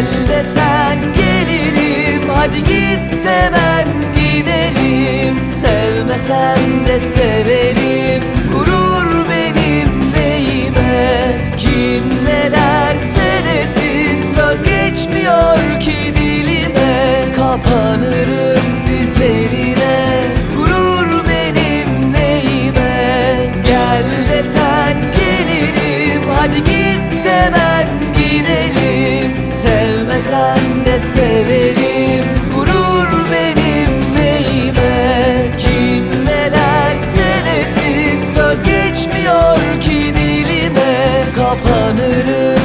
Gel desen gelirim. Hadi git de ben gidelim. Sevmesen de severim. Gurur benim neyime Kim ne derse desin Söz geçmiyor ki dilime. Kapanırım dizlerine. Gurur benim neyime. Gel desen gelirim. Hadi git de ben gidelim geçmiyor ki dilime Kapanırım